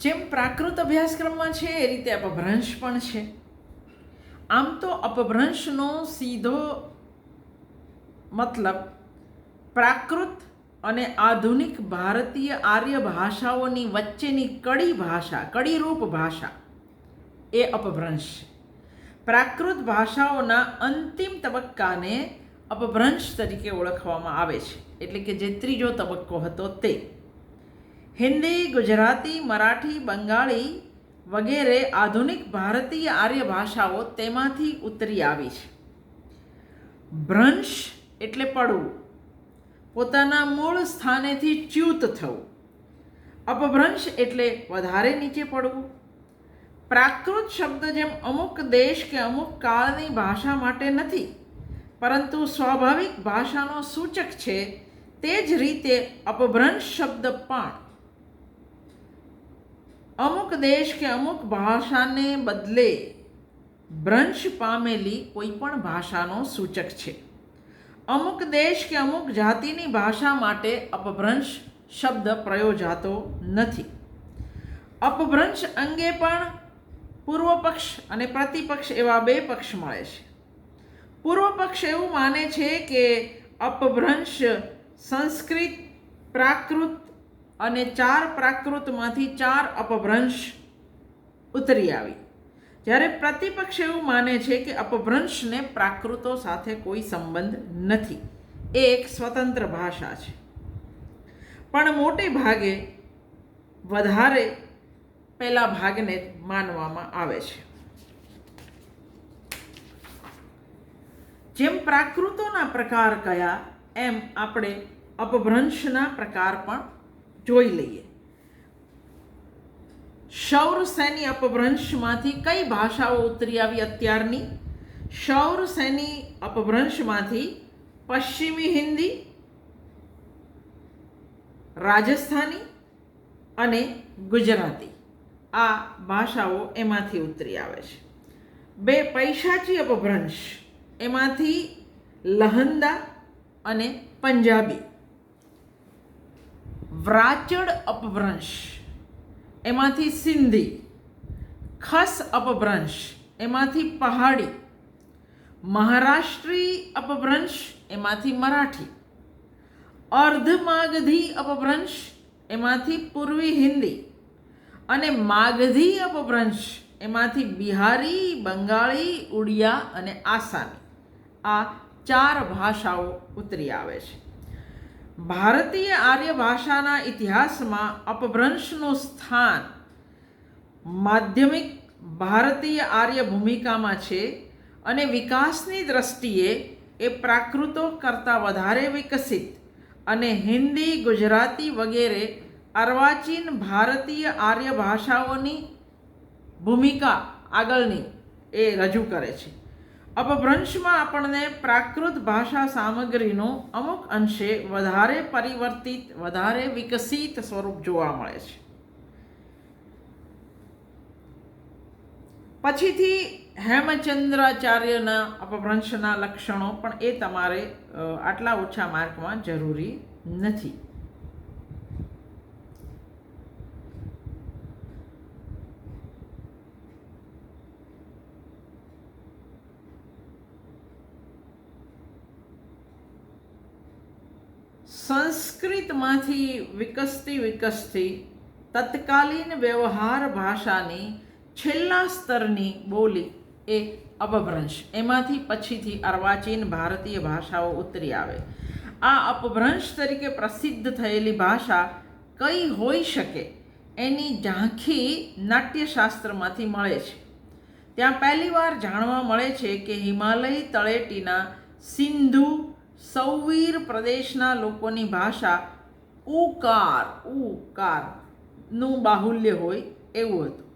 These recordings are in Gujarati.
જેમ પ્રાકૃત અભ્યાસક્રમમાં છે, એ રીતે અપભ્રંશ પણ છે. આમ તો અપભ્રંશનો સીધો મતલબ પ્રાકૃત અને આધુનિક ભારતીય આર્ય ભાષાઓની વચ્ચેની કડી ભાષા, કડીરૂપ ભાષા એ અપભ્રંશ પ્રાકૃત ભાષાઓના અંતિમ તબક્કાને અપભ્રંશ તરીકે ઓળખવામાં આવે છે. એટલે કે જે ત્રીજો તબક્કો હતો તે. હિન્દી, ગુજરાતી, મરાઠી, બંગાળી વગેરે આધુનિક ભારતીય આર્ય ભાષાઓ તેમાંથી ઉતરી આવી છે. ભ્રંશ એટલે પડવું. પોતાના મૂળ સ્થાનેથી ચ્યુત થવું. અપભ્રંશ એટલે વધારે નીચે પડવું. પ્રાકૃત શબ્દ જેમ અમુક દેશ કે અમુક કાળની ભાષા માટે નથી, પરંતુ સ્વાભાવિક ભાષાનો સૂચક છે તે જ રીતે અપભ્રંશ શબ્દ પણ. અમુક દેશ કે અમુક ભાષાને બદલે ભ્રંશ પામેલી કોઈ પણ ભાષાનો સૂચક છે. અમુક દેશ કે અમુક જાતિની ભાષા માટે અપભ્રંશ શબ્દ પ્રયોજાતો નથી. અપભ્રંશ અંગે પણ પૂર્વ પક્ષ અને પ્રતિપક્ષ એવા બે પક્ષ મળે છે. પૂર્વ પક્ષ એવું માને છે કે અપભ્રંશ સંસ્કૃત પ્રાકૃત અને ચાર પ્રાકૃતમાંથી ચાર અપભ્રંશ ઉતરી આવી. જ્યારે પ્રતિપક્ષ એવું માને છે કે અપભ્રંશને પ્રાકૃતો સાથે કોઈ સંબંધ નથી. એ એક સ્વતંત્ર ભાષા છે. પણ મોટે ભાગે વધારે પહેલા ભાગને માનવામાં આવે છે. જેમ પ્રાકૃતોના પ્રકાર કયા, એમ આપણે અપભ્રંશના પ્રકાર પણ જોઈ લઈએ. સૈની અપભ્રંશમાંથી કઈ ભાષાઓ ઉતરી આવી અત્યારની? સૈની અપભ્રંશમાંથી પશ્ચિમી હિન્દી, રાજસ્થાની અને ગુજરાતી આ ભાષાઓ એમાંથી ઉતરી આવે છે. બે પૈશાચી અપભ્રંશ, એમાંથી લહંદા અને પંજાબી. વ્રાચડ અપભ્રંશ. એમાંથી સિંધી. ખસ અપભ્રંશ. એમાંથી પહાડી. મહારાષ્ટ્રી અપભ્રંશ. એમાંથી મરાઠી. અર્ધ માગધી અપભ્રંશ. એમાંથી પૂર્વી હિન્દી. અને માગધી અપભ્રંશ. એમાંથી બિહારી, બંગાળી, ઉડિયા અને આસામી. આ ચાર ભાષાઓ ઉતરી આવે છે. ભારતીય આર્ય ભાષાના ઇતિહાસમાં અપભ્રંશનું સ્થાન માધ્યમિક ભારતીય આર્ય ભૂમિકામાં છે અને વિકાસની દ્રષ્ટિએ એ પ્રાકૃતો કરતાં વધારે વિકસિત અને હિન્દી, ગુજરાતી વગેરે અર્વાચીન ભારતીય આર્ય ભાષાઓની ભૂમિકા આગળની એ રજૂ કરે છે. અપભ્રંશમાં આપણને પ્રાકૃત ભાષા સામગ્રીનો અમુક અંશે વધારે પરિવર્તિત, વધારે વિકસિત સ્વરૂપ જોવા મળે છે. પછીથી હેમચંદ્રાચાર્યના અપભ્રંશના લક્ષણો પણ એ તમારે આટલા ઓછા માર્કમાં જરૂરી નથી. સંસ્કૃતમાંથી વિકસતી વિકસતી તત્કાલીન વ્યવહાર ભાષાની છેલ્લા સ્તરની બોલી એ અપભ્રંશ. એમાંથી પછીથી અર્વાચીન ભારતીય ભાષાઓ ઉતરી આવે. આ અપભ્રંશ તરીકે પ્રસિદ્ધ થયેલી ભાષા કઈ હોઈ શકે એની ઝાંખી નાટ્યશાસ્ત્રમાંથી મળે છે. ત્યાં પહેલીવાર જાણવા મળે છે કે હિમાલય તળેટીના સિંધુ સૌવીર પ્રદેશના લોકોની ભાષા ઉકાર ઉકારનું બાહુલ્ય હોય એવું હતું.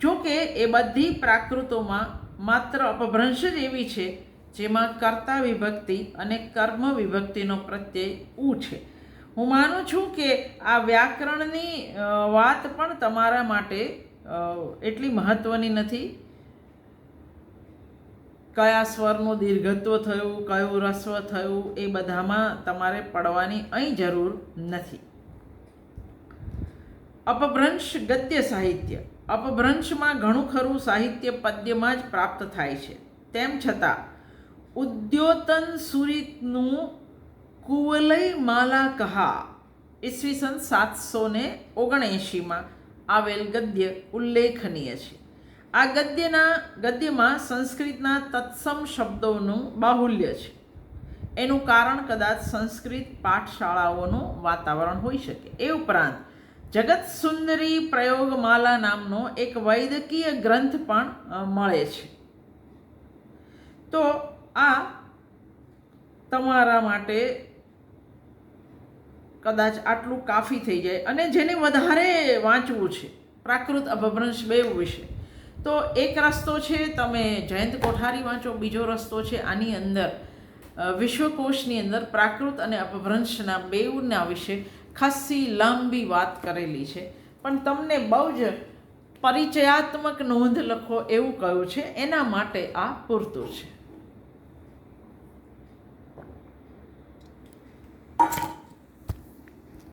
જો કે એ બધી પ્રાકૃતોમાં માત્ર અપભ્રંશ જ એવી છે, જેમાં કર્તા વિભક્તિ અને કર્મ વિભક્તિનો પ્રત્યય ઉ છે. હું માનું છું કે આ વ્યાકરણની વાત પણ તમારા માટે એટલી મહત્ત્વની નથી. કયા સ્વરનું દીર્ઘત્વ થયું, કયું રસ્વ થયું, એ બધામાં તમારે પડવાની અહીં જરૂર નથી. અપભ્રંશ ગદ્ય સાહિત્ય. અપભ્રંશમાં ઘણું ખરું સાહિત્ય પદ્યમાં જ પ્રાપ્ત થાય છે. તેમ છતાં, ઉદ્યોતન સુરિતનું કુવલય માલા કહા, ઈસવીસન સાતસો ને ઓગણએંશીમાં આવેલ ગદ્ય ઉલ્લેખનીય છે. આ ગદ્યના, ગદ્યમાં સંસ્કૃતના તત્સમ શબ્દોનું બાહુલ્ય છે. એનું કારણ કદાચ સંસ્કૃત પાઠશાળાઓનું વાતાવરણ હોઈ શકે. એ ઉપરાંત, જગત સુંદરી પ્રયોગમાલા નામનો એક વૈદકીય ગ્રંથ પણ મળે છે. તો આ તમારા માટે કદાચ આટલું કાફી થઈ જાય. અને જેને વધારે વાંચવું છે, પ્રાકૃત અપભ્રંશ બે વિશે. તો એક રસ્તો છે, તમે જયંત કોઠારી વાંચો, બીજો રસ્તો છે આની અંદર વિશ્વકોશની અંદર પ્રાકૃત અને અપભ્રંશના બેઉના વિશે ખાસી લાંબી વાત કરેલી છે. પણ તમને બહુ જ પરિચયાત્મક નોંધ લખો એવું કહ્યું છે, એના માટે આ પૂરતું છે.